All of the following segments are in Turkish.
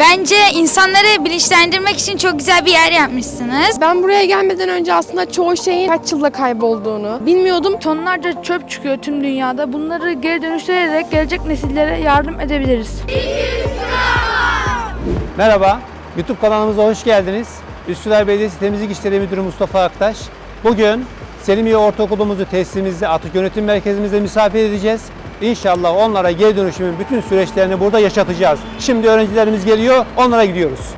Bence insanları bilinçlendirmek için çok güzel bir yer yapmışsınız. Ben buraya gelmeden önce aslında çoğu şeyin kaç yılda kaybolduğunu bilmiyordum. Tonlarca çöp çıkıyor tüm dünyada. Bunları geri dönüştürerek gelecek nesillere yardım edebiliriz. Merhaba, YouTube kanalımıza hoş geldiniz. Üsküdar Belediyesi Temizlik İşleri Müdürü Mustafa Aktaş. Bugün Selimiye Ortaokulumuzu tesisimizde, Atık Yönetim Merkezimizde misafir edeceğiz. İnşallah onlara geri dönüşümün bütün süreçlerini burada yaşatacağız. Şimdi öğrencilerimiz geliyor, onlara gidiyoruz.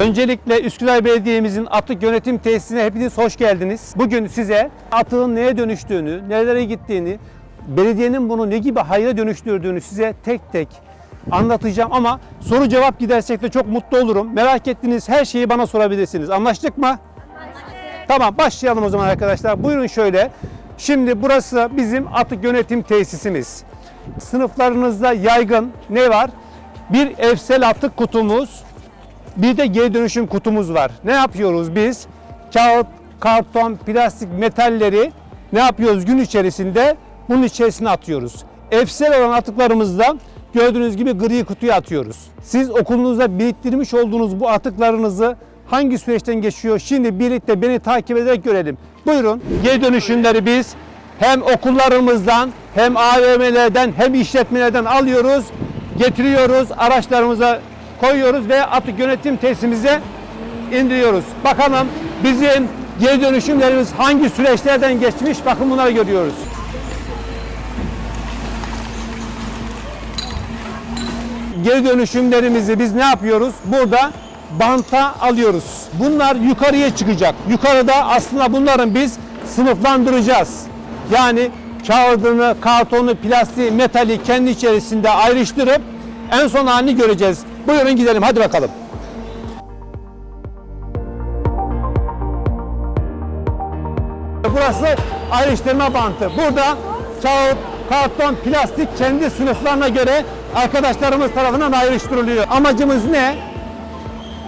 Öncelikle Üsküdar Belediye'mizin atık yönetim tesisine hepiniz hoş geldiniz. Bugün size atığın neye dönüştüğünü, nerelere gittiğini, belediyenin bunu ne gibi hayra dönüştürdüğünü size tek tek anlatacağım ama soru cevap gidersek de çok mutlu olurum. Merak ettiğiniz her şeyi bana sorabilirsiniz. Anlaştık mı? Tamam başlayalım o zaman arkadaşlar. Buyurun şöyle. Şimdi burası bizim atık yönetim tesisimiz. Sınıflarınızda yaygın ne var? Bir evsel atık kutumuz, bir de geri dönüşüm kutumuz var. Ne yapıyoruz biz? Kağıt, karton, plastik, metalleri ne yapıyoruz gün içerisinde? Bunun içerisine atıyoruz. Efsel olan atıklarımızda gördüğünüz gibi gri kutuya atıyoruz. Siz okulunuzda biriktirmiş olduğunuz bu atıklarınızı hangi süreçten geçiyor? Şimdi birlikte beni takip ederek görelim. Buyurun. Geri dönüşümleri biz hem okullarımızdan hem AVM'lerden hem işletmelerden alıyoruz, getiriyoruz, araçlarımıza koyuyoruz ve atık yönetim tesisimize indiriyoruz. Bakalım bizim geri dönüşümlerimiz hangi süreçlerden geçmiş bakın bunları görüyoruz. Geri dönüşümlerimizi biz ne yapıyoruz? Burada banta alıyoruz. Bunlar yukarıya çıkacak. Yukarıda aslında bunların biz sınıflandıracağız. Yani kağıdını, kartonu, plastiği, metali kendi içerisinde ayrıştırıp en son halini göreceğiz. Buyurun gidelim hadi bakalım. Burası ayrıştırma bantı. Burada kağıt, karton, plastik kendi sınıflarına göre arkadaşlarımız tarafından ayrıştırılıyor. Amacımız ne?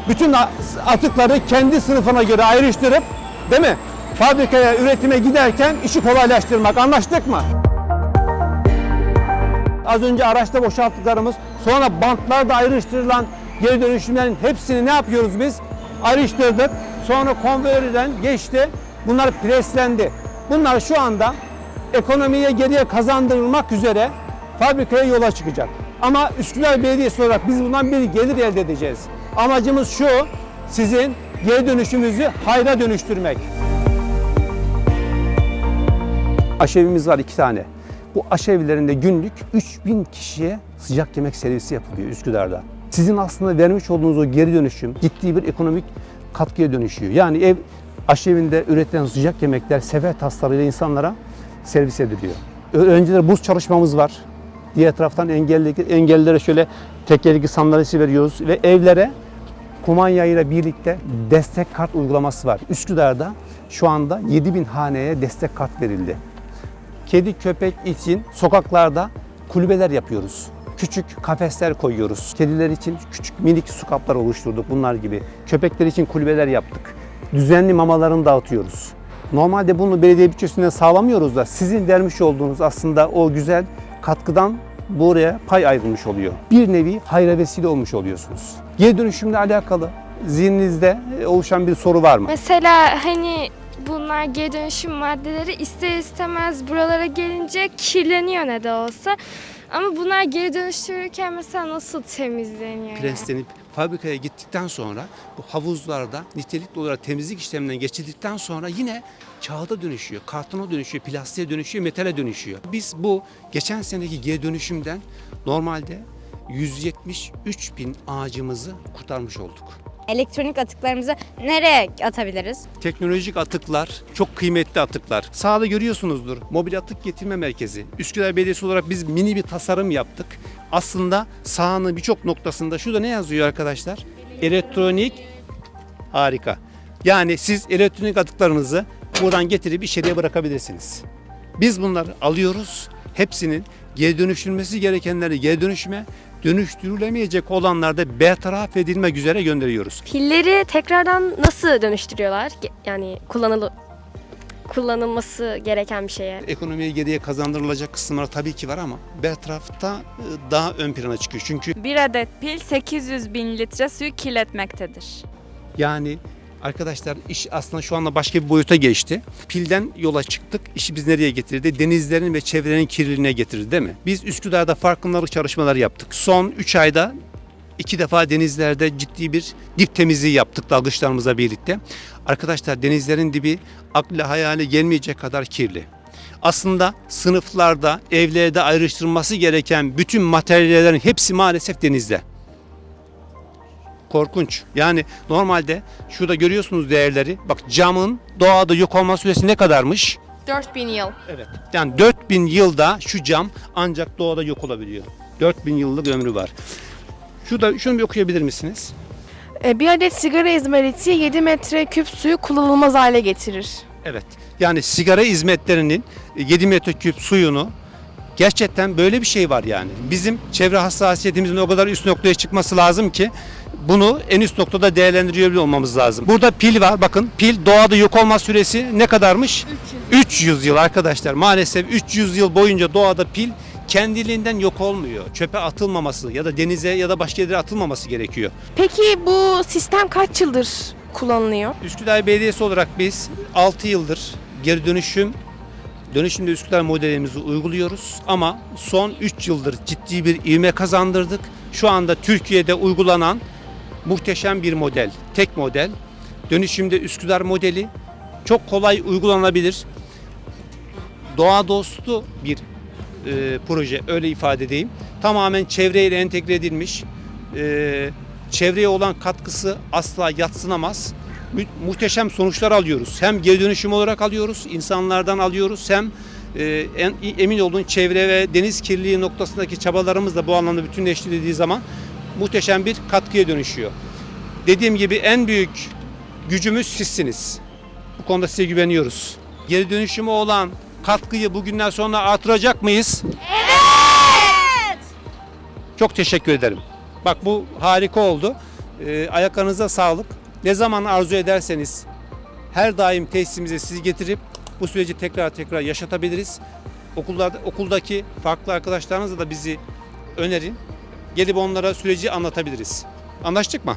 Bütün atıkları kendi sınıfına göre ayrıştırıp değil mi? Fabrikaya üretime giderken işi kolaylaştırmak. Anlaştık mı? Az önce araçta boşalttıklarımız, sonra bantlarda ayrıştırılan geri dönüşümlerin hepsini ne yapıyoruz biz? Ayrıştırdık. Sonra konveyörden geçti. Bunlar preslendi. Bunlar şu anda ekonomiye geriye kazandırılmak üzere fabrikaya yola çıkacak. Ama Üsküdar Belediyesi olarak biz bundan bir gelir elde edeceğiz. Amacımız şu, sizin geri dönüşümüzü hayra dönüştürmek. Aşevimiz var iki tane. Bu aşevlerinde günlük 3000 kişiye sıcak yemek servisi yapılıyor Üsküdar'da. Sizin aslında vermiş olduğunuz o geri dönüşüm ciddi bir ekonomik katkıya dönüşüyor. Yani ev aşevinde üretilen sıcak yemekler sefer taslarıyla insanlara servis ediliyor. Önceleri buz çalışmamız var. Diğer taraftan engelli, engellilere şöyle tekerlekli sandalyesi veriyoruz ve evlere kumanya ile birlikte destek kart uygulaması var. Üsküdar'da şu anda 7000 haneye destek kart verildi. Kedi köpek için sokaklarda kulübeler yapıyoruz. Küçük kafesler koyuyoruz. Kediler için küçük minik su kaplar oluşturduk bunlar gibi. Köpekler için kulübeler yaptık. Düzenli mamalarını dağıtıyoruz. Normalde bunu belediye bütçesinden sağlamıyoruz da sizin vermiş olduğunuz aslında o güzel katkıdan buraya pay ayrılmış oluyor. Bir nevi hayra vesile olmuş oluyorsunuz. Geri dönüşümle alakalı zihninizde oluşan bir soru var mı? Mesela hani bunlar geri dönüşüm maddeleri ister istemez buralara gelince kirleniyor ne de olsa. Ama bunlar geri dönüştürürken mesela nasıl temizleniyor? preslenip fabrikaya gittikten sonra bu havuzlarda nitelikli olarak temizlik işleminden geçirdikten sonra yine kağıda dönüşüyor, kartona dönüşüyor, plastiğe dönüşüyor, metale dönüşüyor. Biz bu geçen seneki geri dönüşümden normalde 173 bin ağacımızı kurtarmış olduk. Elektronik atıklarımızı nereye atabiliriz? Teknolojik atıklar çok kıymetli atıklar. Sağda görüyorsunuzdur mobil atık getirme merkezi. Üsküdar Belediyesi olarak biz mini bir tasarım yaptık. Aslında sahanın birçok noktasında şurada ne yazıyor arkadaşlar? Elektronik harika. Yani siz elektronik atıklarınızı buradan getirip içeriye bırakabilirsiniz. Biz bunları alıyoruz. Hepsinin geri dönüştürülmesi gerekenleri geri dönüşüme, dönüştürülemeyecek olanlarda bertaraf edilmek üzere gönderiyoruz. Pilleri tekrardan nasıl dönüştürüyorlar? Yani kullanılı kullanılması gereken bir şeye. Ekonomiye geriye kazandırılacak kısımlar tabii ki var ama Bertaraf'ta e, daha ön plana çıkıyor. Çünkü Bir adet pil 800 bin litre suyu kirletmektedir. Yani arkadaşlar iş aslında şu anda başka bir boyuta geçti. Pilden yola çıktık. İşi biz nereye getirdi? Denizlerin ve çevrenin kirliliğine getirdi değil mi? Biz Üsküdar'da farkındalık çalışmaları yaptık. Son 3 ayda iki defa denizlerde ciddi bir dip temizliği yaptık dalgıçlarımızla birlikte. Arkadaşlar denizlerin dibi akla hayale gelmeyecek kadar kirli. Aslında sınıflarda, evlerde ayrıştırılması gereken bütün materyallerin hepsi maalesef denizde. Korkunç. Yani normalde şurada görüyorsunuz değerleri. Bak camın doğada yok olma süresi ne kadarmış? 4000 yıl. Evet. Yani 4000 yılda şu cam ancak doğada yok olabiliyor. 4000 yıllık ömrü var. Şurada şunu bir okuyabilir misiniz? E, bir adet sigara izmariti 7 metre küp suyu kullanılmaz hale getirir. Evet. Yani sigara hizmetlerinin 7 metreküp suyunu gerçekten böyle bir şey var yani. Bizim çevre hassasiyetimizin o kadar üst noktaya çıkması lazım ki bunu en üst noktada değerlendiriyor olmamız lazım. Burada pil var. Bakın pil doğada yok olma süresi ne kadarmış? 300 yıl arkadaşlar. Maalesef 300 yıl boyunca doğada pil kendiliğinden yok olmuyor. Çöpe atılmaması ya da denize ya da başka yerlere atılmaması gerekiyor. Peki bu sistem kaç yıldır kullanılıyor? Üsküdar Belediyesi olarak biz 6 yıldır geri dönüşüm dönüşümde Üsküdar modelimizi uyguluyoruz ama son 3 yıldır ciddi bir ivme kazandırdık. Şu anda Türkiye'de uygulanan muhteşem bir model, tek model. Dönüşümde Üsküdar modeli çok kolay uygulanabilir. Doğa dostu bir e, proje öyle ifade edeyim. Tamamen çevreyle entegre edilmiş. E, çevreye olan katkısı asla yatsınamaz. Mü- muhteşem sonuçlar alıyoruz. Hem geri dönüşüm olarak alıyoruz, insanlardan alıyoruz hem e, en, emin olun çevre ve deniz kirliliği noktasındaki çabalarımız da bu anlamda bütünleştirildiği zaman muhteşem bir katkıya dönüşüyor. Dediğim gibi en büyük gücümüz sizsiniz. Bu konuda size güveniyoruz. Geri dönüşümü olan katkıyı bugünden sonra artıracak mıyız? Evet! Çok teşekkür ederim. Bak bu harika oldu. Ee, ayaklarınıza sağlık. Ne zaman arzu ederseniz her daim tesisimize sizi getirip bu süreci tekrar tekrar yaşatabiliriz. Okullarda, okuldaki farklı arkadaşlarınızla da bizi önerin. Gelip onlara süreci anlatabiliriz. Anlaştık mı?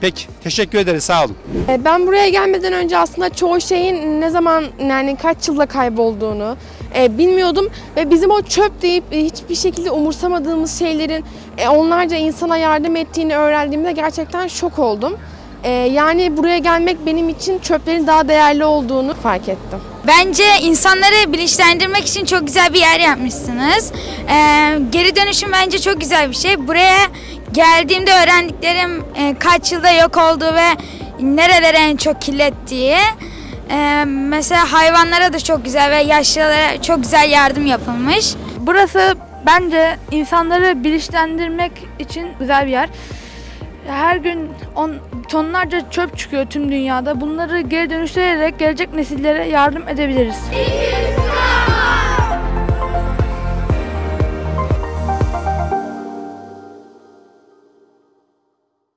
Peki. Teşekkür ederiz. Sağ olun. E, Ben buraya gelmeden önce aslında çoğu şeyin ne zaman yani kaç yılda kaybolduğunu e, bilmiyordum ve bizim o çöp deyip hiçbir şekilde umursamadığımız şeylerin e, onlarca insana yardım ettiğini öğrendiğimde gerçekten şok oldum. E, yani buraya gelmek benim için çöplerin daha değerli olduğunu fark ettim. Bence insanları bilinçlendirmek için çok güzel bir yer yapmışsınız. Ee, geri dönüşüm bence çok güzel bir şey. Buraya geldiğimde öğrendiklerim e, kaç yılda yok olduğu ve nerelere en çok kirlettiği. Ee, mesela hayvanlara da çok güzel ve yaşlılara çok güzel yardım yapılmış. Burası bence insanları bilinçlendirmek için güzel bir yer. Her gün on, tonlarca çöp çıkıyor tüm dünyada. Bunları geri dönüştürerek gelecek nesillere yardım edebiliriz.